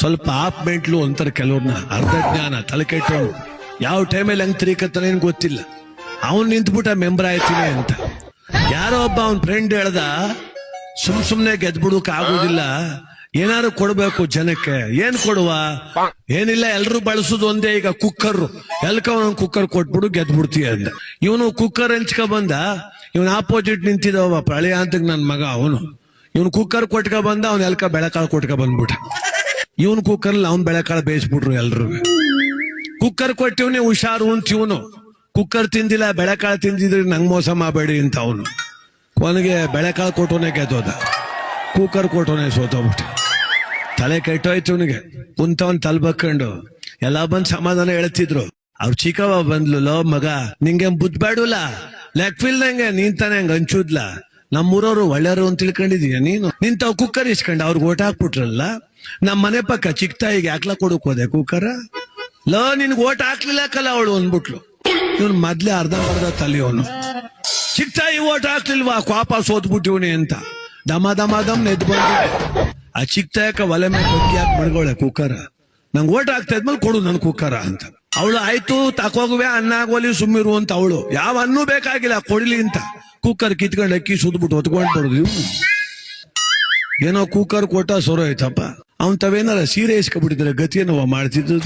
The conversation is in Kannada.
ಸ್ವಲ್ಪ ಆಪ್ ಮೆಂಟ್ಲು ಅಂತಾರೆ ಕೆಲವ್ರನ್ನ ಅರ್ಧ ಜ್ಞಾನ, ತಲೆ ಕೆಟ್ಟವನು ಯಾವ ಟೈಮಲ್ಲಿ ಹಂಗ್ ತಿರಿಕತ್ತಾನೆ ಏನು ಗೊತ್ತಿಲ್ಲ. ಅವನ್ ನಿಂತ್ಬಿಟ್ಟ ಮೆಂಬರ್ ಆಯ್ತೀನಿ ಅಂತ. ಯಾರೋ ಒಬ್ಬ ಅವನ್ ಫ್ರೆಂಡ್ ಹೇಳ್ದ, ಸುಮ್ ಸುಮ್ನೆ ಗೆದ್ಬಿಡಕ್ ಆಗೋದಿಲ್ಲ. ಏನಾರು ಕೊಡ್ಬೇಕು ಜನಕ್ಕೆ. ಏನ್ ಕೊಡುವ? ಏನಿಲ್ಲ, ಎಲ್ರು ಬಳಸುದು ಒಂದೇ ಈಗ ಕುಕ್ಕರ್. ಎಲ್ಕ ಅವನ ಕುಕ್ಕರ್ ಕೊಟ್ಬಿಡು, ಗೆದ್ಬಿಡ್ತೀಯ ಅಂತ. ಇವನು ಕುಕ್ಕರ್ ಹಂಚ್ಕ ಬಂದ ಇವನ್ ಆಪೋಸಿಟ್ ನಿಂತಿದವ ಪ್ರಳಯ ಅಂತ ನನ್ ಮಗ ಅವನು. ಇವನು ಕುಕ್ಕರ್ ಕೊಟ್ಕ ಬಂದ ಅವನ್ ಎಲ್ಕ ಬೆಳಕಾಳು ಕೊಟ್ಕ ಬಂದ್ಬಿಟ್ಟ ಇವನ್ ಕುಕ್ಕರ್ ಅವನ್ ಬೆಳೆಕಾಳು ಬೇಯಿಸ್ಬಿಟ್ರು ಎಲ್ರು. ಕುಕ್ಕರ್ ಕೊಟ್ಟಿವ್ನಿ ಹುಷಾರು ಅಂತ ಇವನು ಕುಕ್ಕರ್ ತಿಂದಿಲ್ಲ, ಬೆಳೆಕಾಳು ತಿಂದಿದ್ರೆ ನಂಗ್ ಮೋಸ ಮಾಡಬೇಡಿ ಅಂತ ಅವನು. ಕೊನೆಗೆ ಬೆಳೆಕಾಳು ಕೊಟ್ಟವನೇ ಗೆದ್ದೋದ. ಕುಕ್ಕರ್ ಕೊಟ್ಟವನೇ ಸೋತೋಗ್ಬಿಟ್ಟು. ತಲೆ ಕೆಟ್ಟೋಯ್ತು ಇವನಿಗೆ. ಕುಂತವನ್ ತಲ್ಬಕ್ಕೊಂಡು ಎಲ್ಲ ಬಂದ್ ಸಮಾಧಾನ ಹೇಳ್ತಿದ್ರು. ಅವ್ರ ಚಿಕ್ಕವ ಬಂದ್ಲು, ಲೋ ಮಗ ನಿಂಗೆ ಬುದ್ಧ ಬೇಡಲ್ಲ ನೀನ್ ತಾನೆ ಹಂಗ ಹಂಚುದ್ಲ ನಮ್ಮೂರವ್ರು ಒಳ್ಳೆಯವರು ಅಂತ ತಿಳ್ಕೊಂಡಿದೀಯ ನೀನು? ನಿಂತಾವ್ ಕುಕ್ಕರ್ ಇಸ್ಕೊಂಡು ಅವ್ರಿಗೆ ಓಟ್ ಹಾಕ್ಬಿಟ್ರಲ್ಲ? ನಮ್ಮ ಮನೆ ಪಕ್ಕ ಚಿಕ್ಕ ತಾಯಿಗೆ ಹಾಕ್ಲ ಕೊಡಕ್ ಹೋದೆ ಕುಕ್ಕರ್? ಲ, ನಿನ್ಗೆ ಓಟ್ ಹಾಕ್ಲಿಲ್ಲಕಲ್ಲ ಅವಳು ಅಂದ್ಬಿಟ್ಲು. ಇವನ್ ಮೊದ್ಲೇ ಅರ್ಧ ಅರ್ಧ ತಲೆಯವನು. ಚಿಕ್ಕ ತಾಯಿ ಓಟ್ ಹಾಕ್ಲಿಲ್ವಾ? ಕ್ವಾಪ ಸೋತ್ಬಿಟ್ಟಿವ್ನಿ ಅಂತ. ದಮ ದಮ, ದಮ್ ನೆದ್ ಬಂದ ಆ ಚಿಕ್ಕ ತಾಯಕ ಒಲೆ ಮೇಲೆ ಬಗ್ಗೆ ಹಾಕಿ ಮಡ್ಗೋಳೆ ಕುಕ್ಕರ. ನಂಗೆ ಓಟ್ ಹಾಕ್ತಾ ಇದ್ಮೇಲೆ ಕೊಡು ನನ್ ಕುಕ್ಕರ ಅಂತ. ಅವಳು ಆಯ್ತು, ತಕೋಗುವೆ ಅನ್ನ ಆಗೋಲಿ ಸುಮ್ಮಿರು ಅಂತ ಅವಳು. ಯಾವ ಅನ್ನೂ ಬೇಕಾಗಿಲ್ಲ, ಕೊಡ್ಲಿ ಅಂತ. ಕುಕ್ಕರ್ ಕಿತ್ಕೊಂಡು ಅಕ್ಕಿ ಸುದ್ಬಿಟ್ಟು ಹೊತ್ಕೊಂಡ್ ಬರೋದು. ಏನೋ ಕುಕ್ಕರ್ ಕೊಟ್ಟ ಸೊರ ಆಯ್ತಪ್ಪ. ಅವನ್ ತಾವೇನಾರ ಸೀರೆ ಇಸ್ಕೊಬಿಟ್ಟಿದ್ರೆ ಗತಿಯನ್ನು ಮಾಡ್ತಿದ್ದು